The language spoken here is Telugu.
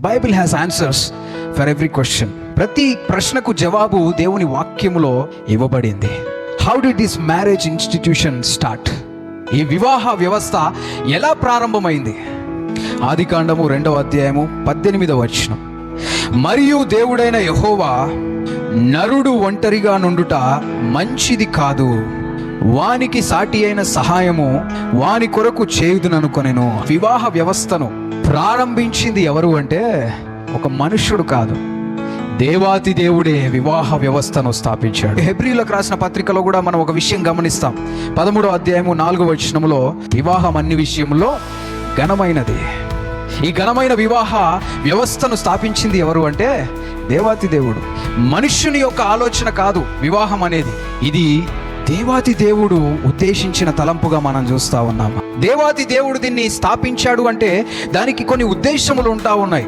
Bible has answers for every question ప్రతి ప్రశ్నకు జవాబు దేవుని వాక్యములో ఇవ్వబడింది. How did this marriage institution start ఈ వివాహ వ్యవస్థ ఎలా ప్రారంభమైంది? ఆదికాండము రెండవ అధ్యాయము పద్దెనిమిదవ వచనం. మరియు దేవుడైన యహోవా నరుడు ఒంటరిగా నుండుట మంచిది కాదు. వానికి సాటి అయిన సహాయము వాని కొరకు చేయుదుననుకొనెను. వివాహ వ్యవస్థను ప్రారంభించింది ఎవరు అంటే ఒక మనుష్యుడు కాదు. దేవాతి దేవుడే వివాహ వ్యవస్థను స్థాపించాడు. హెబ్రిలకు రాసిన పత్రికలో కూడా మనం ఒక విషయం గమనిస్తాం. పదమూడో అధ్యాయము నాలుగో వచనంలో వివాహం అన్ని విషయంలో ఘనమైనది. ఈ ఘనమైన వివాహ వ్యవస్థను స్థాపించింది ఎవరు అంటే దేవాతి దేవుడు. మనుష్యుని యొక్క ఆలోచన కాదు వివాహం అనేది. ఇది దేవాతి దేవుడు ఉద్దేశించిన తలంపుగా మనం చూస్తా ఉన్నాము? దేవాతి దేవుడు దీన్ని స్థాపించాడు అంటే దానికి కొన్ని ఉద్దేశములు ఉంటా ఉన్నాయి.